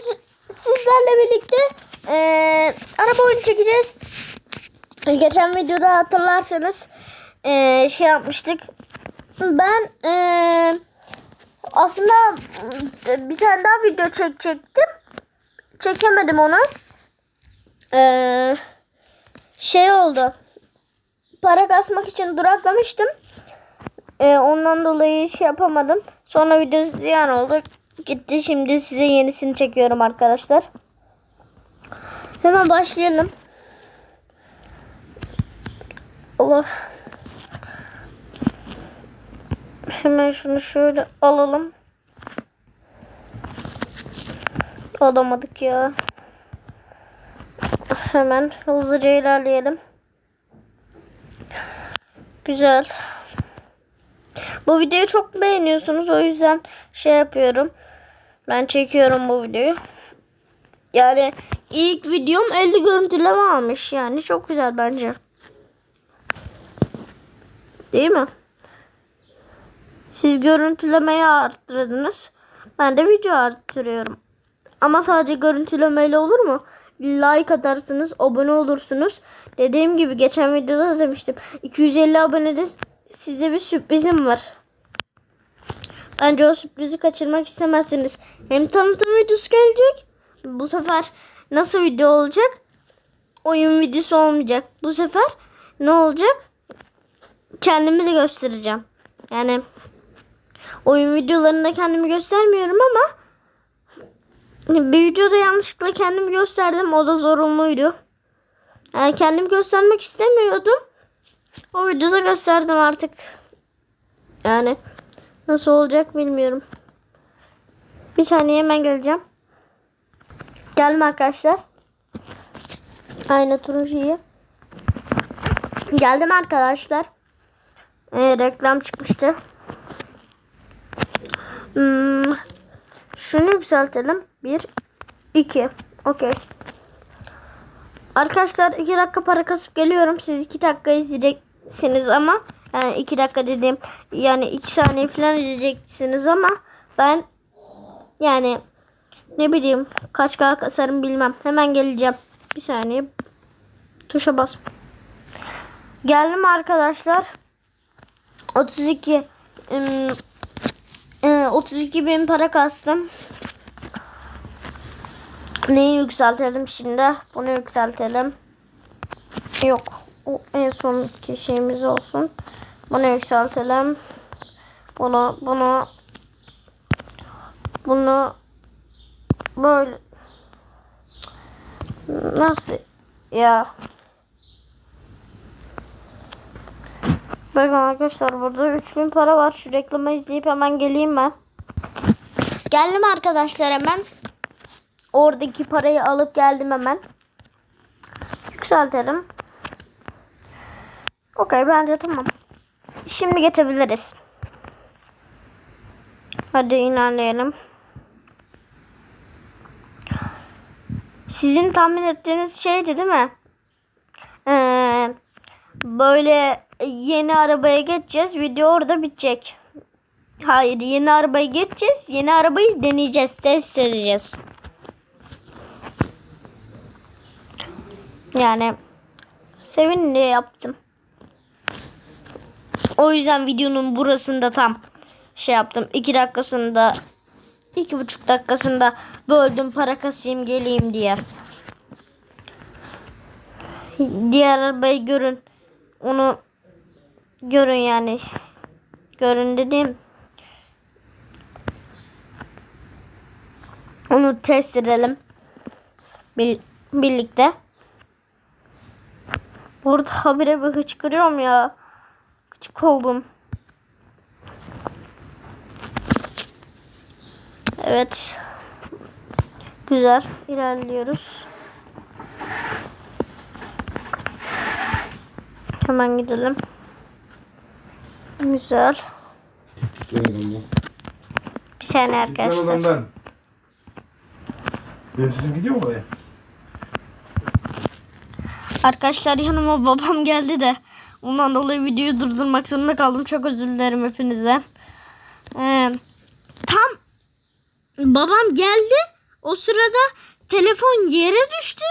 si- sizlerle birlikte eee, araba oyunu çekeceğiz. Geçen videoda hatırlarsanız eee, şey yapmıştık. Ben eee, aslında bir tane daha video çekecektim. Çekemedim onu. Eee, şey oldu. Para kasmak için duraklamıştım. Ee, ondan dolayı şey yapamadım. Sonra video ziyan oldu. Gitti şimdi size yenisini çekiyorum arkadaşlar. Hemen başlayalım. Allah. Hemen şunu şöyle alalım. Alamadık ya. Hemen hızlıca ilerleyelim. Güzel. Bu videoyu çok beğeniyorsunuz. O yüzden şey yapıyorum. Ben çekiyorum bu videoyu. Yani ilk videom 50 görüntüleme almış. Yani çok güzel bence. Değil mi? Siz görüntülemeyi arttırdınız. Ben de video arttırıyorum. Ama sadece görüntülemeyle olur mu? Like atarsınız, abone olursunuz. Dediğim gibi geçen videoda da demiştim. 250 abonede size bir sürprizim var. Bence o sürprizi kaçırmak istemezsiniz. Hem tanıtım videosu gelecek. Bu sefer nasıl video olacak? Oyun videosu olmayacak. Bu sefer ne olacak? Kendimi de göstereceğim. Yani oyun videolarında kendimi göstermiyorum ama bir videoda yanlışlıkla kendimi gösterdim. O da zorunluydu. Yani kendimi göstermek istemiyordum. O videoda gösterdim artık. Yani nasıl olacak bilmiyorum. Bir saniye hemen geleceğim. Gelme arkadaşlar. Aynı turuncuyu. Geldim arkadaşlar. Ee, reklam çıkmıştı. Hmm, şunu yükseltelim. 1 2 Okey. Arkadaşlar 2 dakika para kasıp geliyorum. Siz 2 dakika izleyeceksiniz ama yani 2 dakika dediğim yani 2 saniye falan izleyeceksiniz ama ben yani ne bileyim kaç kadar kasarım bilmem. Hemen geleceğim. Bir saniye. Tuşa bas. Geldim arkadaşlar. 32 ım, e, 32 bin para kastım. Neyi yükseltelim şimdi? Bunu yükseltelim. Yok. O en sonki şeyimiz olsun. Bunu yükseltelim. Bunu, bunu, bunu böyle nasıl ya? Bakın arkadaşlar burada 3000 para var. Şu reklamı izleyip hemen geleyim ben. Geldim arkadaşlar hemen. Oradaki parayı alıp geldim hemen. Yükseltelim. Okey bence tamam. Şimdi geçebiliriz. Hadi ilerleyelim. Sizin tahmin ettiğiniz şeydi değil mi? Ee, böyle yeni arabaya geçeceğiz. Video orada bitecek. Hayır yeni arabaya geçeceğiz. Yeni arabayı deneyeceğiz. Test edeceğiz. Yani sevin diye yaptım. O yüzden videonun burasında tam şey yaptım. 2 dakikasında iki buçuk dakikasında böldüm para kasayım geleyim diye. Diğer arabayı görün. Onu görün yani. Görün dediğim. Onu test edelim. Bir, birlikte. Burada habire bir hıçkırıyorum ya. Küçük oldum. Evet. Güzel. ilerliyoruz. Hemen gidelim. Güzel. Bir saniye arkadaşlar. Benim sesim gidiyor mu oraya? Arkadaşlar yanıma babam geldi de ondan dolayı videoyu durdurmak zorunda kaldım. Çok özür dilerim hepinizden. Ee, tam babam geldi O sırada telefon yere düştü.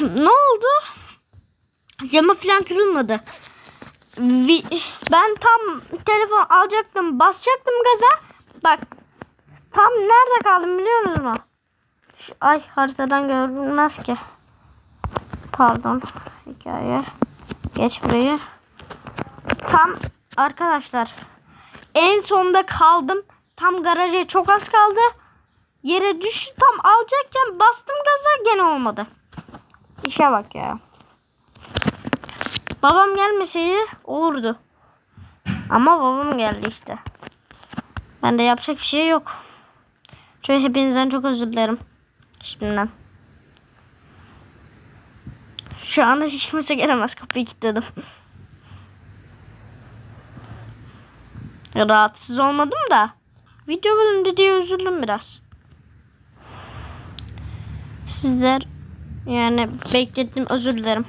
ne oldu? Camı falan kırılmadı. Ben tam telefon alacaktım, basacaktım gaza. Bak, tam nerede kaldım biliyor musunuz? Ay haritadan görünmez ki. Pardon. Hikaye. Geç burayı. Tam arkadaşlar en sonda kaldım. Tam garaja çok az kaldı. Yere düştü tam alacakken bastım gaza gene olmadı. İşe bak ya. Babam gelmeseydi olurdu. Ama babam geldi işte. Ben de yapacak bir şey yok. Şöyle hepinizden çok özür dilerim. Şimdiden. Şu anda hiç kimse gelemez. Kapıyı kilitledim. Rahatsız olmadım da. Video bölümde diye üzüldüm biraz. Sizler yani beklettim özür dilerim.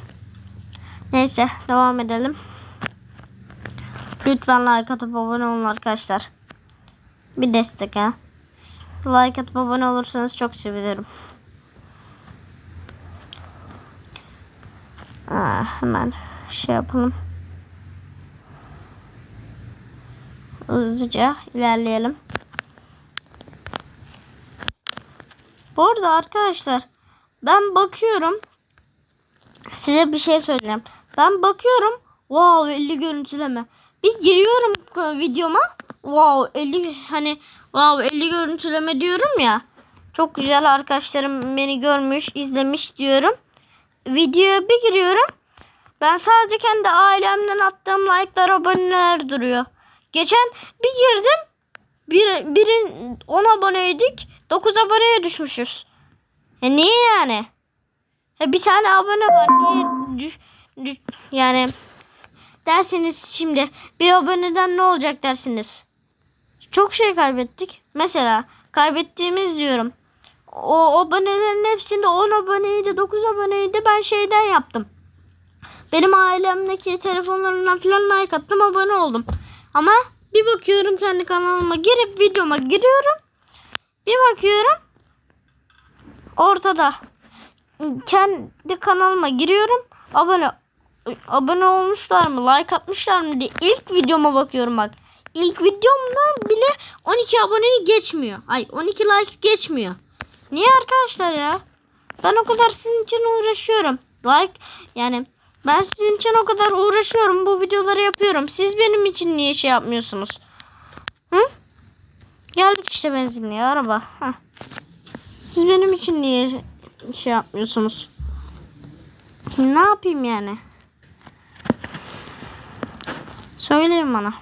Neyse devam edelim. Lütfen like atıp abone olun arkadaşlar. Bir destek ha. Like atıp abone olursanız çok sevinirim. Aa, hemen şey yapalım. Hızlıca ilerleyelim. Bu arada arkadaşlar ben bakıyorum size bir şey söyleyeyim. Ben bakıyorum wow 50 görüntüleme. Bir giriyorum videoma wow 50 hani wow 50 görüntüleme diyorum ya. Çok güzel arkadaşlarım beni görmüş, izlemiş diyorum. Videoya bir giriyorum. Ben sadece kendi ailemden attığım like'lar, aboneler duruyor. Geçen bir girdim. Bir, birin 10 aboneydik. 9 aboneye düşmüşüz. E niye yani? E bir tane abone var. Niye düş, düş- yani dersiniz şimdi bir aboneden ne olacak dersiniz. Çok şey kaybettik. Mesela kaybettiğimiz diyorum. O abonelerin hepsinde 10 aboneydi, 9 aboneydi. Ben şeyden yaptım. Benim ailemdeki telefonlarından falan like attım, abone oldum. Ama bir bakıyorum kendi kanalıma girip videoma giriyorum. Bir bakıyorum ortada kendi kanalıma giriyorum. Abone abone olmuşlar mı? Like atmışlar mı diye ilk videoma bakıyorum bak. İlk videomdan bile 12 aboneyi geçmiyor. Ay 12 like geçmiyor. Niye arkadaşlar ya? Ben o kadar sizin için uğraşıyorum. Like yani ben sizin için o kadar uğraşıyorum. Bu videoları yapıyorum. Siz benim için niye şey yapmıyorsunuz? Hı? Geldik işte benzinliğe araba. Heh. Siz benim için niye şey yapmıyorsunuz? Ne yapayım yani? Söyleyin bana.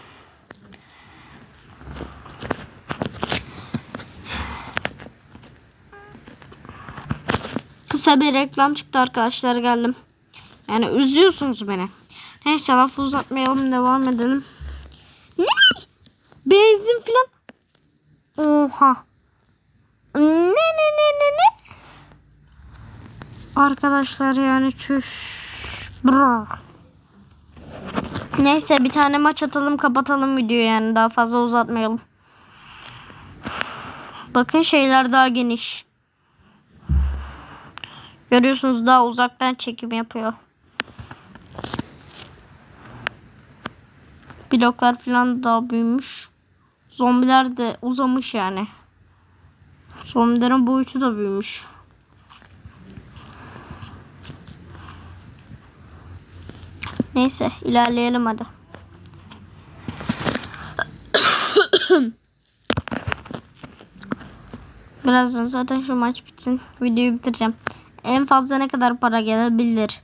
Kısa bir reklam çıktı arkadaşlar geldim. Yani üzüyorsunuz beni. Neyse lafı uzatmayalım devam edelim. Ne? Benzin filan. Oha. Ne ne ne ne ne? Arkadaşlar yani çüş. Bra. Neyse bir tane maç atalım kapatalım videoyu yani daha fazla uzatmayalım. Bakın şeyler daha geniş. Görüyorsunuz daha uzaktan çekim yapıyor. Bloklar falan daha büyümüş. Zombiler de uzamış yani. Zombilerin boyutu da büyümüş. Neyse ilerleyelim hadi. Birazdan zaten şu maç bitsin. Videoyu bitireceğim. En fazla ne kadar para gelebilir?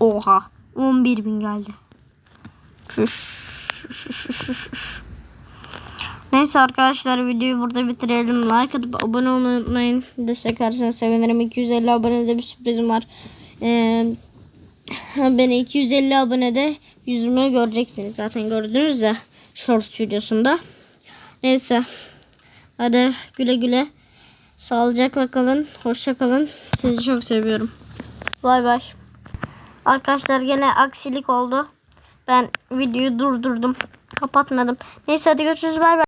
Oha. 11 bin geldi. Neyse arkadaşlar videoyu burada bitirelim. Like atıp abone olmayı unutmayın. Destek verseniz sevinirim. 250 abonede bir sürprizim var. Ee, beni 250 abonede yüzümü göreceksiniz. Zaten gördünüz ya short videosunda. Neyse. Hadi güle güle. Sağlıcakla kalın. Hoşça kalın. Sizi çok seviyorum. Bay bay. Arkadaşlar gene aksilik oldu. Ben videoyu durdurdum. Kapatmadım. Neyse hadi görüşürüz. Bay bay.